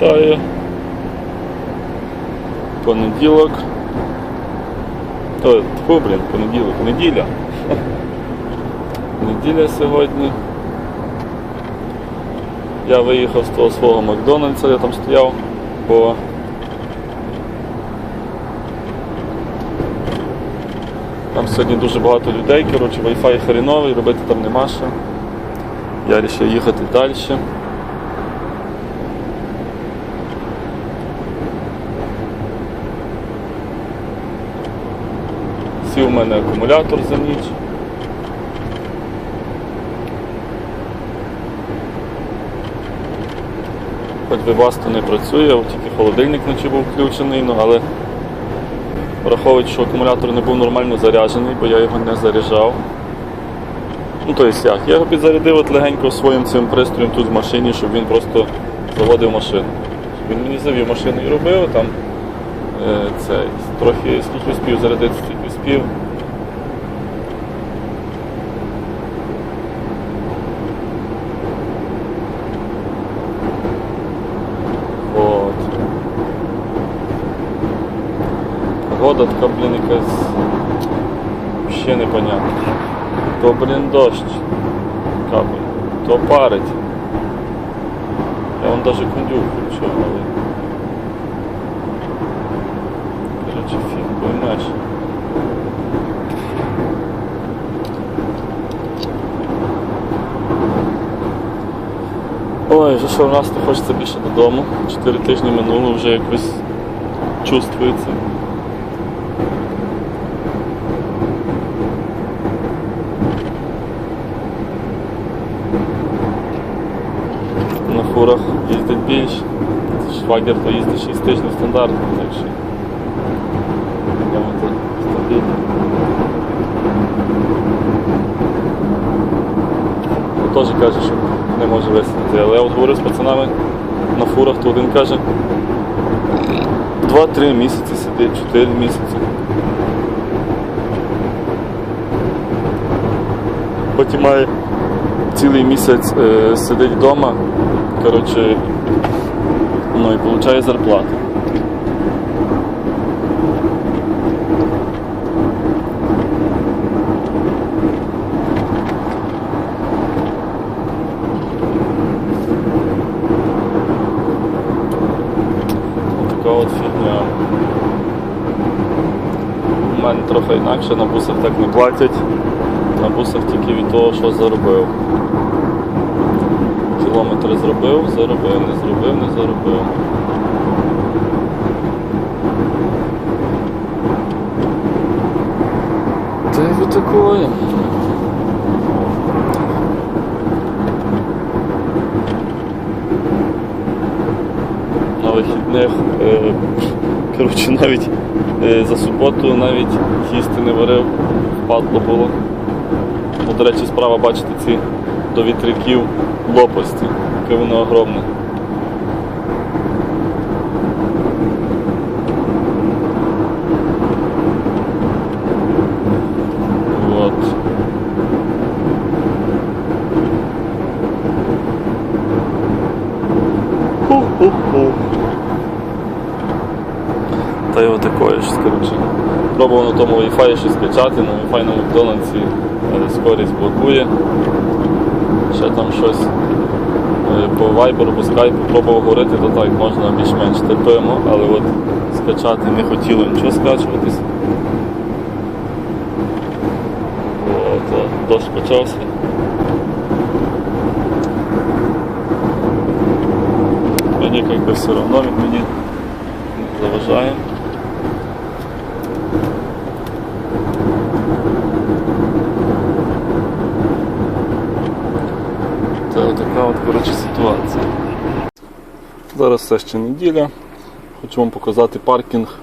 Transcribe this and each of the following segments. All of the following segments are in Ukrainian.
Вітаю. Понеділок. О, тьфу, блін, понеділок, неділя. Неділя сьогодні. Я виїхав з того свого Макдональдса, я там стояв, бо там сьогодні дуже багато людей, коротше, Wi-Fi хреновий, робити там нема що. Я вирішив їхати далі. Сів у мене акумулятор за ніч. Хоч вибасто не працює, тільки холодильник вночі був включений, ну, але враховуючи, що акумулятор не був нормально заряджений, бо я його не заряджав. Ну, тобто як, я його підзарядив от легенько своїм цим пристроєм тут в машині, щоб він просто заводив машину. Він мені завів машину і робив там е, це, трохи скільки спів зарядити, стільки спів. От. Погода така, блін, якась ще непонятна. То, блін, дощ капає, то парить. Я вон даже кондюк включив, але. Короче, фіг поймеш. Ой, вже що нас не хочеться більше додому. Чотири тижні минуло, вже якось чувствується. На фурах їздить більше. Швагер то їздить 6 тижнів стандартно, так що стабільно. Теж каже, що не може висунути. Але я от говорю з пацанами на фурах, то один каже 2-3 місяці сидить, 4 місяці. Потім має цілий місяць е, сидить вдома, коротше, ну і отримує зарплату. Така от фігня. У мене трохи інакше, на бусах так не платять. На бусах тільки від того, що заробив. Кілометри зробив, заробив, не зробив, не заробив. Та й ви такое. Вихідних, е, коротше, навіть е, за суботу навіть їсти не варив, впадло було. Ну, до речі, справа бачите ці до вітряків лопасті, яке воно огромне. Ху-ху-ху. Та й отакое щось, коротше. Пробував на тому Wi-Fi щось скачати, на Wi-Fi на Макдональдсі е, скорість блокує. Ще там щось е, по Viber, по Skype пробував говорити, то так можна більш-менш терпимо, але от скачати не хотіло нічого скачуватись. От, дощ почався. Мені як би все одно він мені не заважає. Це така от коротше ситуація. Зараз все ще неділя. Хочу вам показати паркінг.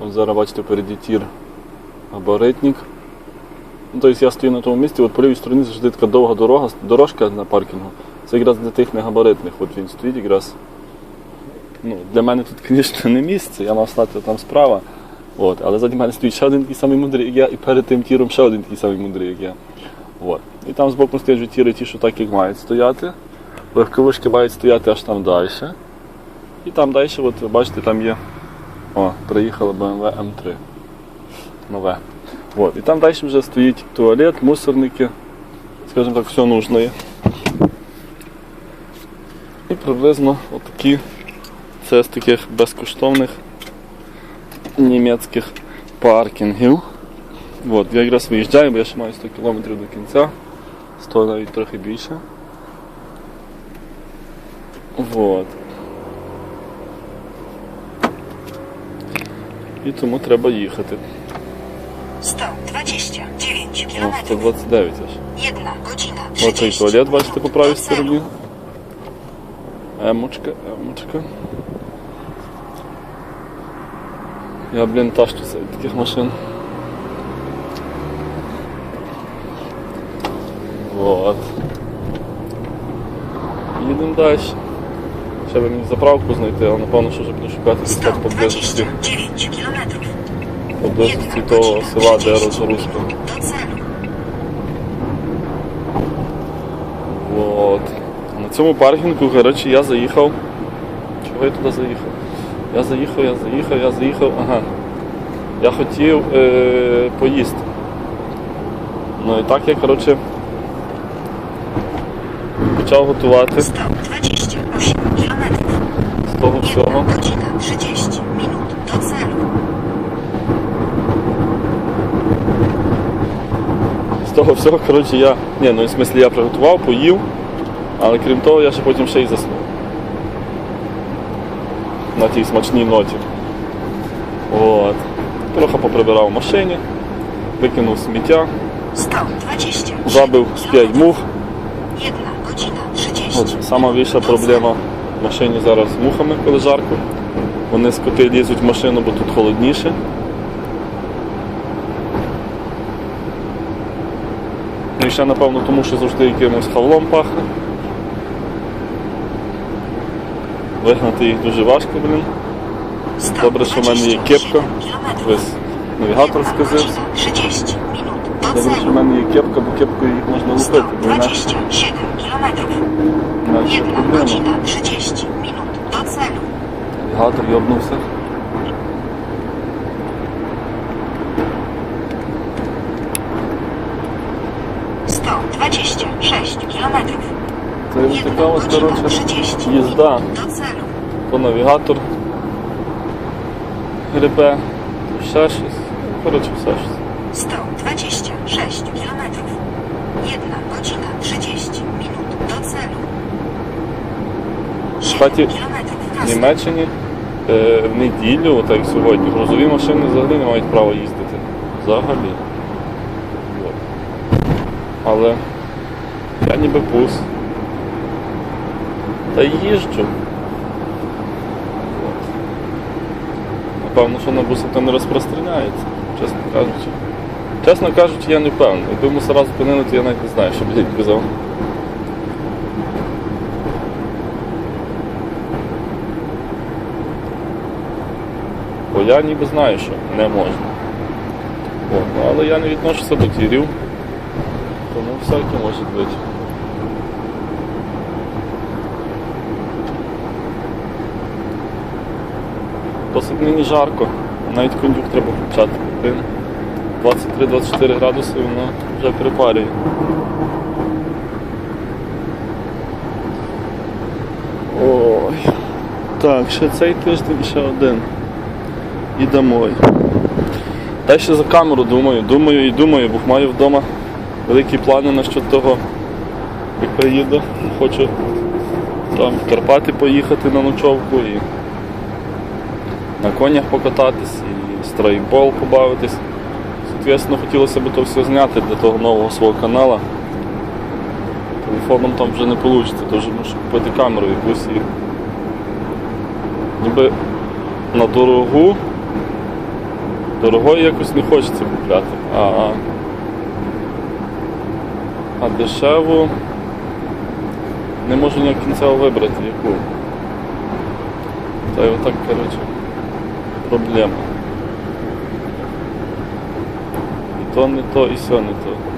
От зараз бачите впереді тір габаритник. Ну, тобто я стою на тому місці, от по лівій стороні завжди така довга дорога, дорожка на паркінгу. Це якраз для тих негабаритних. От він стоїть якраз. Ну, для мене тут, звісно, не місце, я мав стати там справа. От, але заді мене стоїть ще один такий самий мудрий, як я, і перед тим тіром ще один такий самий мудрий, як я. От. І там збоку стоять вже тіри ті, що так як мають стояти. Легковушки мають стояти аж там далі. І там далі, от бачите, там є. О, приїхала BMW M3. Нове. От. І там далі вже стоїть туалет, мусорники, скажімо так, все нужне. І приблизно отакі. Це з таких безкоштовних німецьких паркінгів. От, я якраз виїжджаю, бо я ще маю 100 км до кінця, 100 навіть трохи більше. Вот. І тому треба їхати. 129 О, km. 129 аж. 1 godzina Оцей туалет, бачите, по правій стороні. Емочка, емочка. Я, блін, тащуся від таких машин. Вот. Їдемо далі. Ще би мені заправку знайти, але напевно, що вже буду шукати десь так поблизості, 129 km. поблизості того села, де розгрузка. Вот. На цьому паркінгу, коротше, я заїхав. Чого я туди заїхав? Я заїхав, я заїхав, я заїхав. Ага. Я хотів е- поїсти. Ну і так я, коротше, почав готувати 128 km. з того всього. godzina 30 minut do celu. З того всього, коротше, я. Ні, ну в смислі я приготував, поїв, але крім того, я ще потім ще й заснув. На тій смачній ноті. От. Трохи поприбирав в машині, викинув сміття, 120 забив з 5 мух. 1 godzina 30 От, сама більша проблема в машині зараз з мухами, коли жарко. Вони скоти лізуть в машину, бо тут холодніше. Ну і ще напевно тому, що завжди якимось хавлом пахне. Вигнати їх дуже важко, блін. Добре, що в мене є кепка. 127 km. Весь навігатор 1 сказав. godzina 30 minut do Добре, що в celu. мене є кепка, бо кепкою їх можна лупити, бо інакше 127 km. інакше 1 проблема. godzina 30 minut do celu. Навігатор йобнувся. Sto dwadzieścia sześć kilometrów. Це ось Jedna така ось, godzina коротше, 30 В. Німеччині е, в неділю, так як сьогодні, грузові машини взагалі не мають права їздити. Взагалі. Але я ніби пус. Та їжджу. Напевно, що на буси то не розпространяється, чесно кажучи. Чесно кажучи, я не впевнений. Якби мусора зупинили, то я навіть не знаю, що б я казав. Бо я ніби знаю, що не можна. От, але я не відношуся до тірів, тому всяке може бути. Досить нині жарко, навіть кондюк треба включати. 23-24 градуси воно вже припарює. Ой. Так, ще цей тиждень ще один. І домой. Та ще за камеру думаю, думаю і думаю, бо маю вдома великі плани насчет того, як приїду. Хочу там в Карпати поїхати на ночовку і на конях покататись, і страйкбол побавитись. Соответственно, хотілося б то все зняти для того нового свого каналу. Телефоном там вже не вийде, тож мушу купити камеру якусь і ніби на дорогу. Дорогою якось не хочеться купляти, а, а дешеву не можу ніяк кінцево вибрати яку. Та й отак, коротше, проблема. І то не то, і сьо не то.